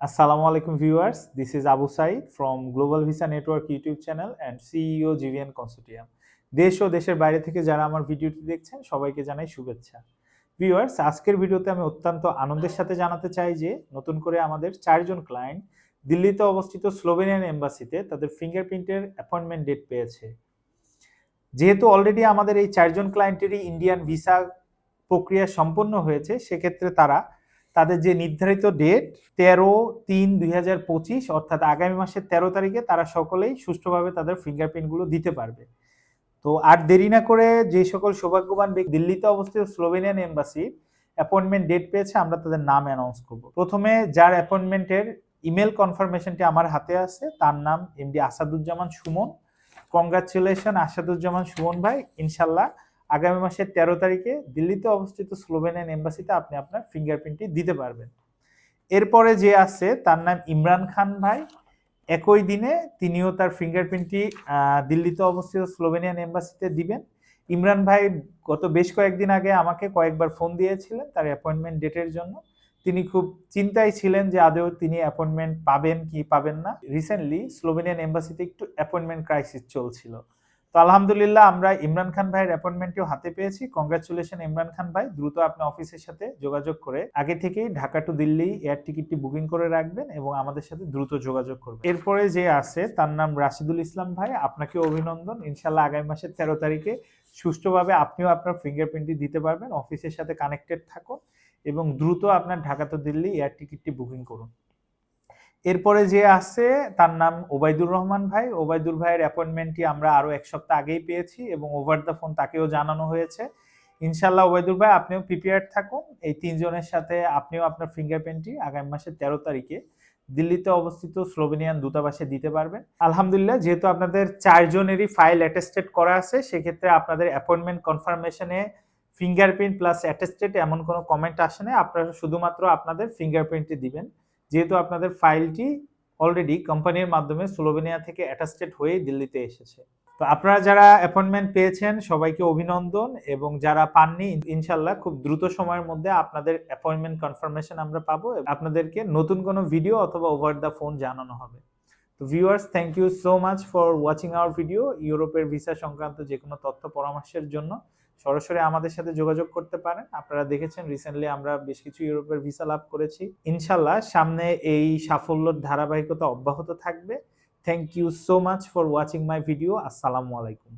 Assalamu alaikum, viewers. This is Abu Said from Global Visa Network YouTube channel and CEO GVN Consortium. দেশ ও দেশের বাইরে থেকে যারা আমার ভিডিওটি দেখছেন, সবাইকে জানাই শুভেচ্ছা ভিউয়ার্স আজকের ভিডিওতে আমি অত্যন্ত আনন্দের সাথে জানাতে চাই যে, নতুন করে আমাদের চারজন ক্লায়েন্ট দিল্লিতে অবস্থিত স্লোভেনিয়ান এম্বাসিতে তাদের ফিঙ্গারপ্রিন্টের অ্যাপয়েন্টমেন্ট ডেট পেয়েছে যেহেতু অলরেডি আমাদের এই চারজন ক্লায়েন্টেরই ইন্ডিয়ান ভিসা প্রক্রিয়া সম্পন্ন হয়েছে, সেক্ষেত্রে তারা তাদের যে নির্ধারিত ডেট তেরো তিন দুই অর্থাৎ আগামী মাসের তেরো তারিখে তারা সকলেই সুষ্ঠুভাবে তাদের ফিঙ্গারপ্রিন্টগুলো দিতে পারবে। তো আর দেরি না করে যে সকল সৌভাগ্যবান ব্যক্তি দিল্লিতে অবস্থিত স্লোভেনিয়ান এম্বাসি অ্যাপয়েন্টমেন্ট ডেট পেয়েছে, আমরা তাদের নাম অ্যানাউন্স করব। প্রথমে যার অ্যাপয়েন্টমেন্টের ইমেল কনফার্মেশনটি আমার হাতে আছে, তার নাম এমডি আসাদুজ্জামান সুমন কংগ্রাচুলেশন আসাদুজ্জামান সুমন ভাই। ইনশাল্লাহ আগামী মাসের তেরো তারিখে দিল্লিতে অবস্থিত স্লোভেনিয়ান এম্বাসিতে আপনি আপনার ফিঙ্গারপ্রিন্টটি দিতে পারবেন। এরপরে যে আছে, তার নাম ইমরান খান ভাই। একই দিনে তিনিও তার ফিঙ্গারপ্রিন্টটি দিল্লিতে অবস্থিত স্লোভেনিয়ান এম্বাসিতে দিবেন। ইমরান ভাই গত বেশ কয়েকদিন আগে আমাকে কয়েকবার ফোন দিয়েছিলেন তার অ্যাপয়েন্টমেন্ট ডেটের জন্য। তিনি খুব চিন্তায় ছিলেন যে আদৌ তিনি অ্যাপয়েন্টমেন্ট পাবেন কি পাবেন না। রিসেন্টলি স্লোভেনিয়ান এম্বাসিতে একটু অ্যাপয়েন্টমেন্ট ক্রাইসিস চলছিল। তো আলহামদুলিল্লাহ, আমরা ইমরান খান ভাইয়ের অ্যাপয়েন্টমেন্টটিও হাতে পেয়েছি। কংগ্রাচুলেশন ইমরান খান ভাই, দ্রুত আপনি অফিসের সাথে যোগাযোগ করে আগে থেকেই ঢাকা টু দিল্লি এয়ার টিকিটটি বুকিং করে রাখবেন এবং আমাদের সাথে দ্রুত যোগাযোগ করবেন। এরপরে যে আছে, তার নাম রাশিদুল ইসলাম ভাই। আপনাকে অভিনন্দন। ইনশাল্লাহ আগামী মাসের তেরো তারিখে সুষ্ঠুভাবে আপনিও আপনার ফিঙ্গারপ্রিন্টটি দিতে পারবেন। অফিসের সাথে কানেক্টেড থাকুন এবং দ্রুত আপনার ঢাকা টু দিল্লি এয়ার টিকিটটি বুকিং করুন। এরপরে যে আছে, তার নাম ওবায়দুর রহমান ভাই। ওবায়দুর ভাইয়ের অ্যাপয়েন্টমেন্টটি আমরা আরও এক সপ্তাহ আগেই পেয়েছি এবং ওভার দ্য ফোন তাকেও জানানো হয়েছে। ইনশাল্লাহ ওবায়দুর ভাই, আপনিও প্রিপেয়ার থাকুন। এই তিনজনের সাথে আপনিও আপনার ফিঙ্গারপ্রিন্টটি আগামী মাসের তেরো তারিখে দিল্লিতে অবস্থিত স্লোভেনিয়ান দূতাবাসে দিতে পারবেন। আলহামদুলিল্লাহ, যেহেতু আপনাদের চারজনেরই ফাইল অ্যাটেস্টেড করা আছে, সেক্ষেত্রে আপনাদের অ্যাপয়েন্টমেন্ট কনফার্মেশনে ফিঙ্গারপ্রিন্ট প্লাস অ্যাটেস্টেড এমন কোনো কমেন্ট আসে না আপনারা শুধুমাত্র আপনাদের ফিঙ্গারপ্রিন্টটি দিবেন। যেহেতু আপনাদের ফাইলটি অলরেডি কোম্পানির মাধ্যমে স্লোভেনিয়া থেকে অ্যাটাস্টেড হয়ে দিল্লিতে এসেছে। তো আপনারা যারা অ্যাপয়েন্টমেন্ট পেয়েছেন, সবাইকে অভিনন্দন এবং যারা পাননি ইনশাল্লাহ খুব দ্রুত সময়ের মধ্যে আপনাদের অ্যাপয়েন্টমেন্ট কনফার্মেশন আমরা পাবো আপনাদেরকে নতুন কোনো ভিডিও অথবা ওভার দ্য ফোন জানানো হবে। তো viewers thank you so much for watching our video ইউরোপের ভিসা সংক্রান্ত যে কোনো তথ্য পরামর্শের জন্য। সরাসরি আমাদের সাথে যোগাযোগ করতে পারেন। আপনারা দেখেছেন রিসেন্টলি আমরা বেশ কিছু ইউরোপের ভিসা লাভ করেছি। ইনশাল্লাহ সামনে এই সাফল্যর ধারাবাহিকতা অব্যাহত থাকবে। Thank you so much for watching my video আসসালামু আলাইকুম।